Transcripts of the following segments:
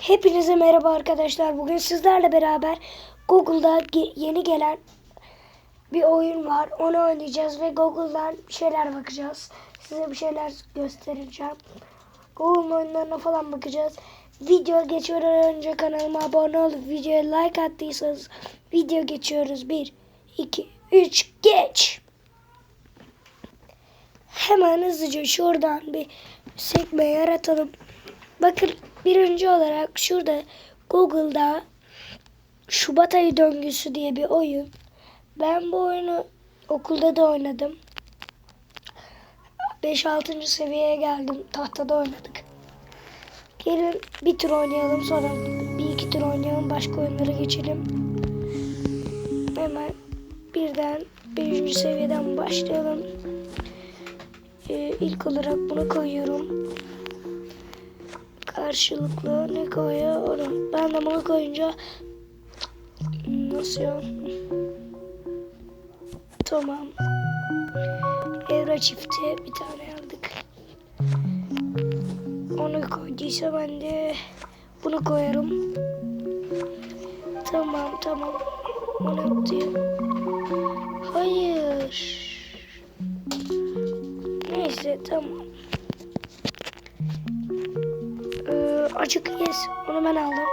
Hepinize merhaba arkadaşlar. Bugün sizlerle beraber Google'da yeni gelen bir oyun var. Onu oynayacağız ve Google'dan bir şeyler bakacağız. Size bir şeyler göstereceğim. Google oyunlarına falan bakacağız. Video geçmeden önce kanalıma abone olup videoya like attıysanız video geçiyoruz. 1, 2, 3, geç. Hemen hızlıca şuradan bir sekme yaratalım. Bakın birinci olarak şurada Google'da Şubat ayı döngüsü diye bir oyun. Ben bu oyunu okulda da oynadım. 5-6. seviyeye geldim. Tahtada oynadık. Gelin bir tur oynayalım sonra bir iki tur oynayalım. Başka oyunlara geçelim. Hemen birden 5. seviyeden başlayalım. Ee, ilk olarak bunu koyuyorum karşılıklı ne koyuyorum? Ben de bunu koyunca nasıl ya? Tamam. Evra çifti bir tane aldık. Onu koyduysa ben de bunu koyarım. Tamam tamam. Onu yaptım. Hayır. Neyse tamam. Açık yes. Onu ben aldım.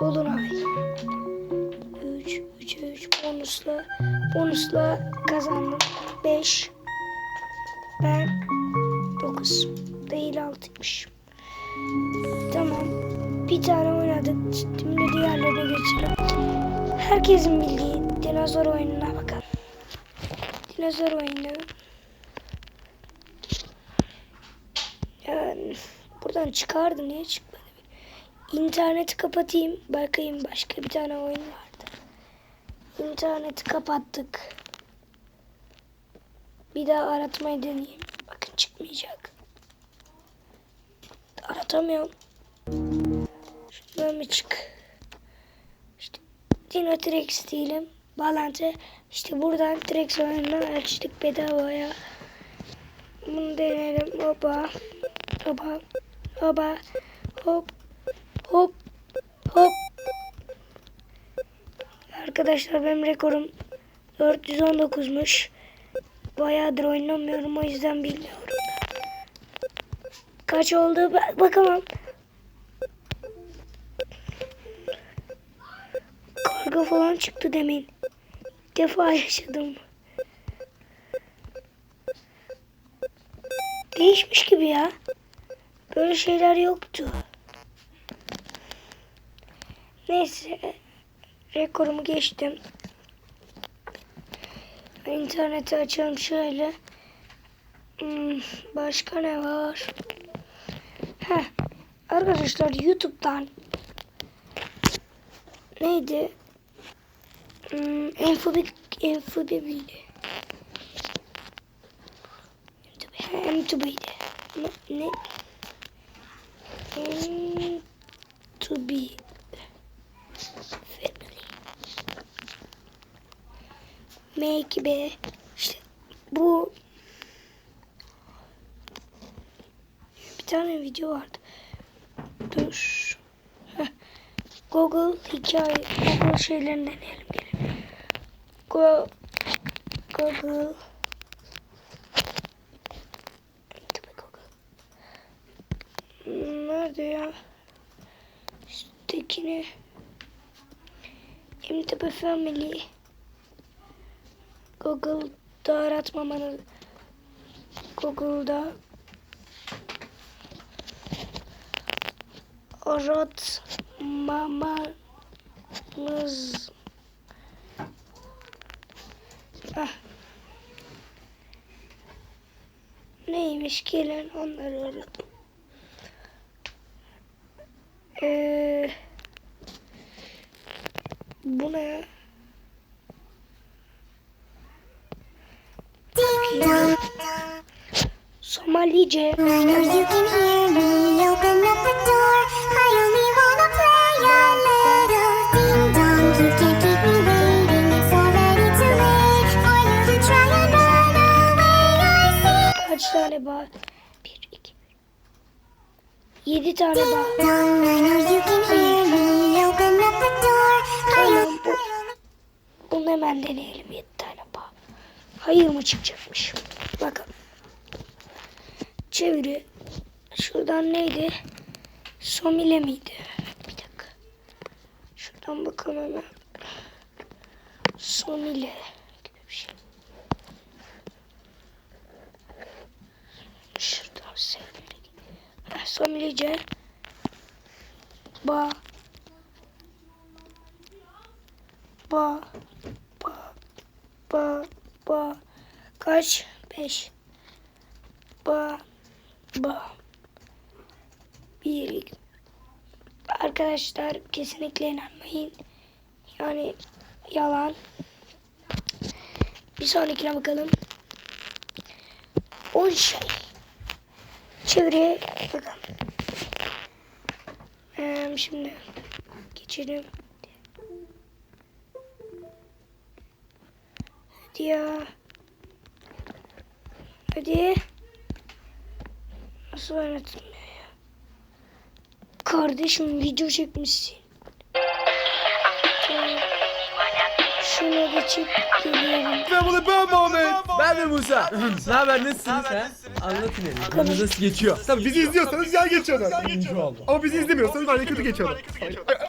Dolunay. 3, 3, 3 bonusla. Bonusla kazandım. 5. Ben 9. Değil 6'ymış. Tamam. Bir tane oynadık. Şimdi diğerlerine geçelim. Herkesin bildiği dinozor oyununa bakalım. Dinozor oyunu. Yani buradan çıkardı niye çıkmadı? İnterneti kapatayım. Bakayım başka bir tane oyun vardı. İnterneti kapattık. Bir daha aratmayı deneyeyim. Bakın çıkmayacak. Aratamıyorum. Şundan bir çık. İşte Dino Trex diyelim. Bağlantı. İşte buradan Trex oyununu açtık bedavaya. Bunu deneyelim. Hopa. Hopa. Hopa. Hop. Hop. Hop. Arkadaşlar benim rekorum 419'muş. Bayağıdır oynamıyorum o yüzden bilmiyorum. Kaç oldu Bak- bakamam. Karga falan çıktı demin. İlk defa yaşadım. Değişmiş gibi ya. Böyle şeyler yoktu. Neyse. Rekorumu geçtim. İnterneti açalım şöyle. Hmm, başka ne var? Heh. Arkadaşlar YouTube'dan neydi? Hmm, Enfobik Enfobi miydi? M2B'ydi. Ne? ne? M2B Family. M2B işte bu bir tane video vardı. Dur. Google hikaye Google şeylerini deneyelim gelin. Go Google. Nerede ya? Üsttekini. MTP Family. Google'da aratmamanı Google'da aratmamanız ah. Neymiş gelin onları aradım. Ee, gece. Kaç tane bağ? Bir, iki, yedi tane bağ. Tamam bu. Bunu hemen deneyelim yedi tane bağ. Hayır mı çıkacakmış? Bakalım. Çeviri. Şuradan neydi? Somile miydi? Bir dakika. Şuradan bakalım hemen. Somile şey. Şuradan sevgili. Somilece. Ba. Ba. Ba. Ba. Ba. Kaç? Beş. Ba. Ba. Bir. Arkadaşlar kesinlikle inanmayın. Yani yalan. Bir sonrakine bakalım. 10 şey. Çeviri bakalım. Ee, şimdi geçelim. Hadi ya. Hadi. Nasıl oynatılmıyor ya? Kardeşim video çekmişsin. Şuna geçip geliyorum. Ben bunu ben Muhammed. Ben de Musa. ne haber nasılsınız ha? Anlatın hele. Gününüz nasıl geçiyor? Tabii bizi izliyorsanız güzel geçiyorlar. Ama bizi izlemiyorsanız bence kötü geçiyorlar.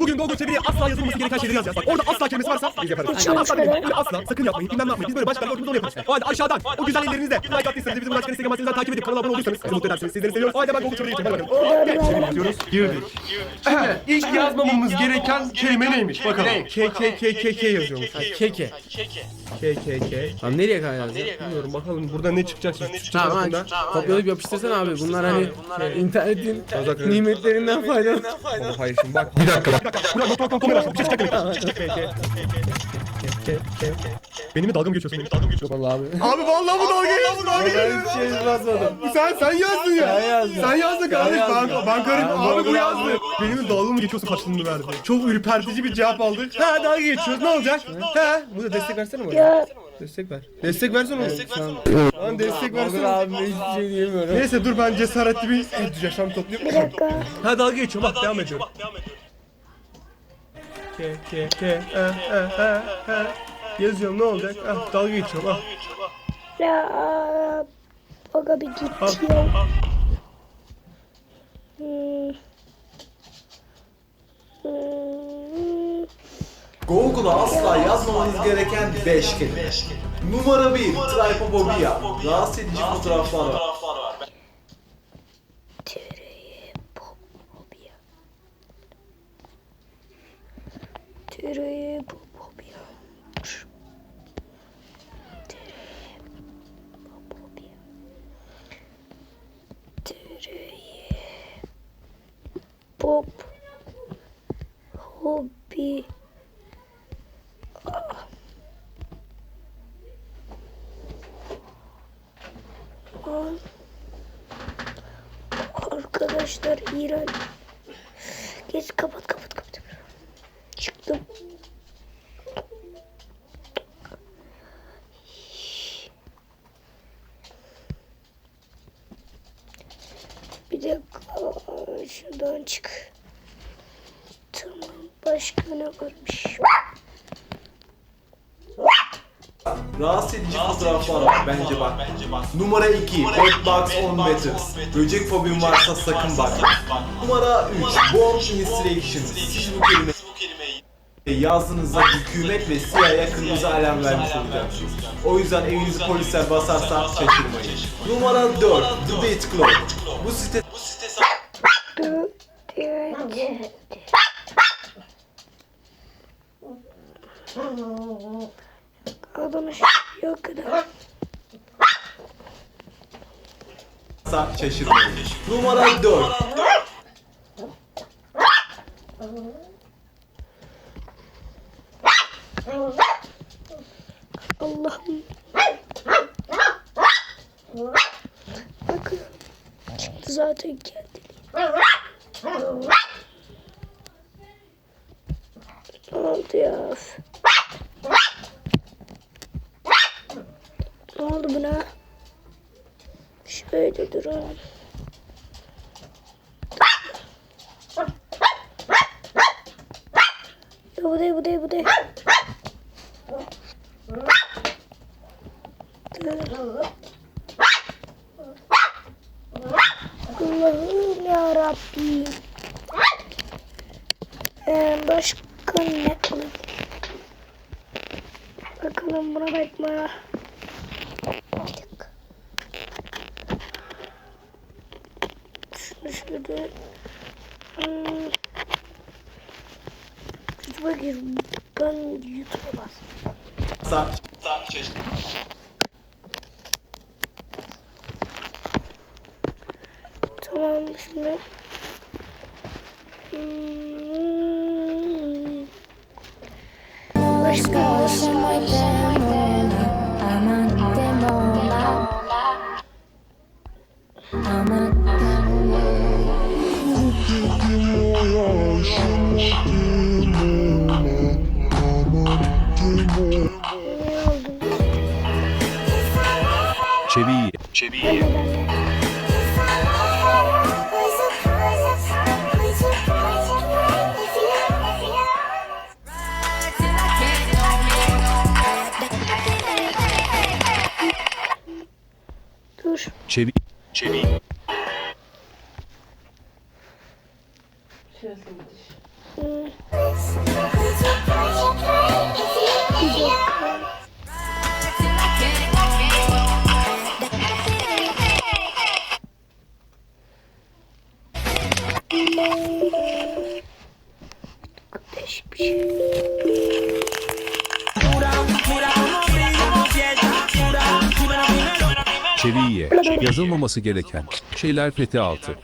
Bugün Google çeviriye asla yazılması gereken şeyleri yazacağız. Bak orada asla kelimesi varsa biz yaparız. Asla, böyle asla sakın yapmayın. Bilmem ne yapmayın. Biz böyle başka gördüğümüz onu yaparız. O halde aşağıdan o güzel ellerinizle like attıysanız bizim başka Instagram adresimizden takip edip kanala abone olduysanız bizi mutlu edersiniz. Sizleri seviyoruz. O halde ben Google çeviriye geçeyim. Hadi bakalım. Yazıyoruz. Girdik. İlk yazmamamız gereken kelime neymiş? Bakalım. K K K K K yazıyormuş. Keke. K K K. Tamam nereye kadar yazacağız? Bilmiyorum bakalım burada ne çıkacak şimdi. Tamam Hakkında. ha, kopyalayıp yapıştırsana abi. Bunlar hani internetin nimetlerinden faydalan. Ama hayır şimdi bak. Bir dakika bak. Burada nokta nokta komaya başladı. Bir şey çıkacak demek. Benim mi dalga mı geçiyorsun? Benim dalga mı geçiyorsun? Vallahi abi. Abi vallahi bu dalga geçti. Dalga geçti. Ben hiç şey basmadım. Sen sen yazdın ya. Ben yazdım. Sen yazdın kardeş. Ben Ben. Ben Abi bu yazdı. yazdım. Benim dalga mı geçiyorsun karşılığını verdi. Çok ürpertici bir cevap aldık. Ha dalga geçiyoruz. Ne olacak? Ha. Bu da destek versene bana. Destek ver. Destek versene oğlum. Şu an Lan destek versene. abi hiçbir şey diyemiyorum. Neyse dur ben cesaretli bir entüzyasyonu toplayayım. bir dakika. Ha dalga geçiyorum bak devam ediyorum. Ke ke ke e e e e Yazıyorum ne olacak? Ah dalga geçiyorum ah. Ya Aga bir git ya. Hmm. Hmm. Google'a asla yazmamanız gereken 5 kelime. Numara 1. Tripobobia. Rahatsız edici fotoğraflar var. Tripop. Hobi. Arkadaşlar iğrenç. Dakika şuradan çık. Tamam başka ne varmış? Rahatsız edici fotoğraflar var. Bence bak. Numara 2. Bedbugs on Meters. Böcek fobin varsa sakın bak. Numara 3. Bomb Illustration. Siz bu kelimeyi yazdığınızda hükümet ve CIA'ya kırmızı alarm vermiş olacaksınız. O yüzden evinizi polisler basarsa şaşırmayın. Numara 4. Debate Club. Bu site Adamı yok kadar. Şaşırmayın. Numara 4. Allah'ım. Bakın. Çıktı zaten kendiliği. Ne oldu ya? Üf. Ne oldu buna? Şöyle duralım. Ya bu değil bu değil bu değil. Ee, başka ne alalım? Bakalım buna bakma. Bir dakika. Şunu şöyle. Hmm. YouTube'a gir. Ben YouTube'a bas. Sa Tamam şimdi. Hmm. Başka ne Çeviyi. Dur. Çevi. Hmm. Değişik. Çeviye. Yazılmaması gereken şeyler fethi altı.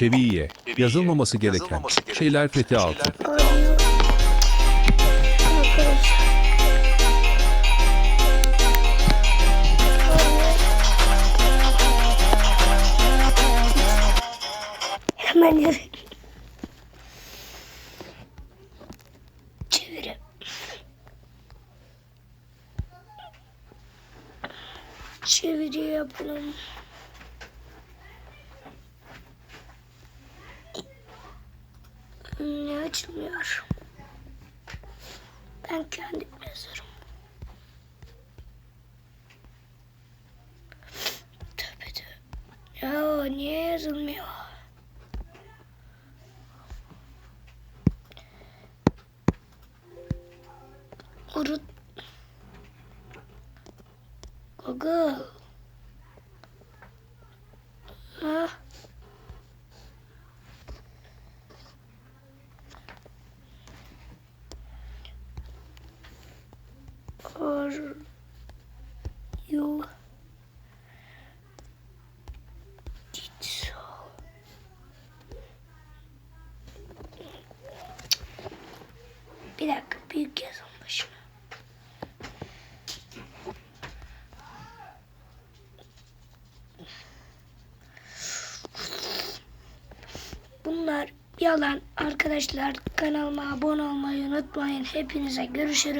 Çeviye. Yazılmaması gereken şeyler fethi altı. Hemen. Çeviri. Çeviri yapalım. Ne açılmıyor? Ben kendim yazarım. Tövbe tövbe. Ya niye yazılmıyor? Urut. Google. Yalan arkadaşlar kanalıma abone olmayı unutmayın. Hepinize görüşürüz.